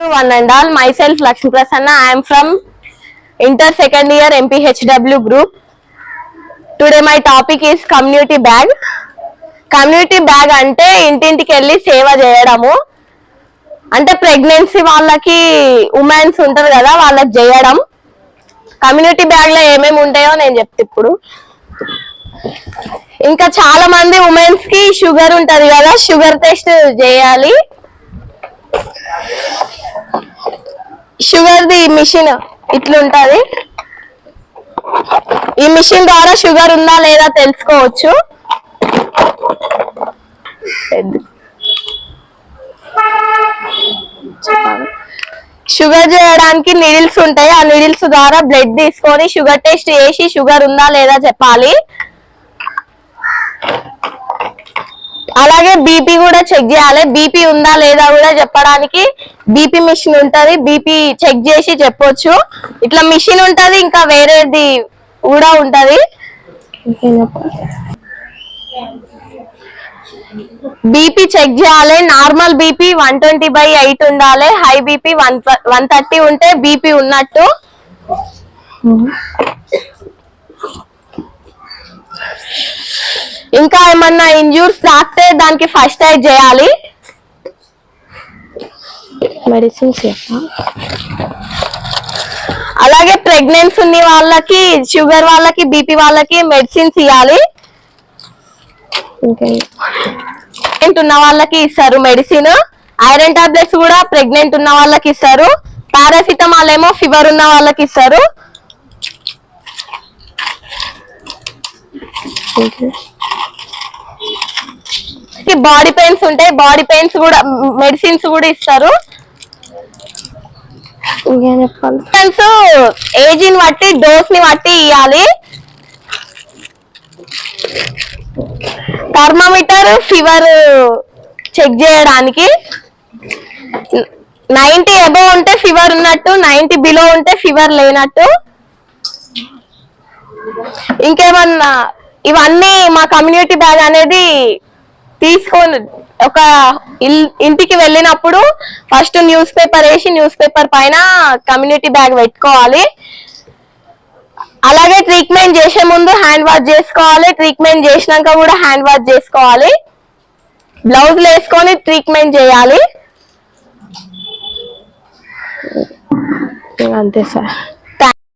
One and all myself Prasanna. I from inter second year Year MPHW group today my topic is community bag community bag అంటే ఇంటింటికి వెళ్ళి సేవ చేయడము. అంటే pregnancy వాళ్ళకి women's ఉంటారు కదా వాళ్ళకి చేయడం. కమ్యూనిటీ బ్యాగ్లో ఏమేమి ఉంటాయో నేను చెప్తా ఇప్పుడు. ఇంకా చాలా మంది ఉమెన్స్కి షుగర్ ఉంటది కదా షుగర్ టెస్ట్ చేయాలి. షుగర్ ది మిషన్ ఇట్లుంటది? ఈ మిషన్ ద్వారా షుగర్ ఉందా లేదా తెలుసుకోవచ్చు. షుగర్ చేయడానికి నీడిల్స్ ఉంటాయి. ఆ నీడిల్స్ ద్వారా బ్లడ్ తీసుకొని షుగర్ టెస్ట్ చేసి షుగర్ ఉందా లేదా చెప్పాలి. అలాగే బీపీ కూడా చెక్ చేయాలి. బీపీ ఉందా లేదా కూడా చెప్పడానికి బీపీ మిషన్ ఉంటది. బీపీ చెక్ చేసి చెప్పొచ్చు. ఇట్లా మిషన్ ఉంటది ఇంకా వేరేది కూడా ఉంటది. బీపీ చెక్ చేయాలి. Normal BP one twenty by eight ఉండాలి. High BP one one thirty ఉంటే బీపీ ఉన్నట్టు. ఇంకా ఏమన్నా ఇంజూర్స్ తాకితే దానికి ఫస్ట్ ఎయిడ్ చేయాలి. మెడిసిన్స్ అలాగే ప్రెగ్నెన్సీ ఉన్న వాళ్ళకి షుగర్ వాళ్ళకి బీపీ వాళ్ళకి మెడిసిన్స్ ఇవ్వాలి ప్రెగ్నెంట్ ఉన్న వాళ్ళకి ఇస్తారు మెడిసిన్ ఐరన్ టాబ్లెట్స్ కూడా ప్రెగ్నెంట్ ఉన్న వాళ్ళకి ఇస్తారు. పారాసిటమాల్ ఏమో ఫీవర్ ఉన్న వాళ్ళకి ఇస్తారు. బాడీ పెయిన్స్ ఉంటాయి. బాడీ పెయిన్స్ కూడా మెడిసిన్స్ కూడా ఇస్తారు. మెడిసిన్స్ ఏజ్ని బట్టి డోస్ని బట్టి ఇవ్వాలి థర్మామీటర్ ఫీవర్ చెక్ చేయడానికి. నైన్టీ అబవ్ ఉంటే ఫీవర్ ఉన్నట్టు నైన్టీ బిలో ఉంటే ఫీవర్ లేనట్టు. ఇంకేమన్నా ఇవన్నీ మా కమ్యూనిటీ బ్యాగ్ అనేది తీసుకొని ఒక ఇంటికి వెళ్ళినప్పుడు ఫస్ట్ న్యూస్ పేపర్ వేసి న్యూస్ పేపర్ పైన కమ్యూనిటీ బ్యాగ్ పెట్టుకోవాలి. అలాగే ట్రీట్మెంట్ చేసే ముందు హ్యాండ్ వాష్ చేసుకోవాలి. ట్రీట్మెంట్ చేసినాక కూడా హ్యాండ్ వాష్ చేసుకోవాలి. బ్లౌజ్లు వేసుకొని ట్రీట్మెంట్ చేయాలి. అంతే సార్.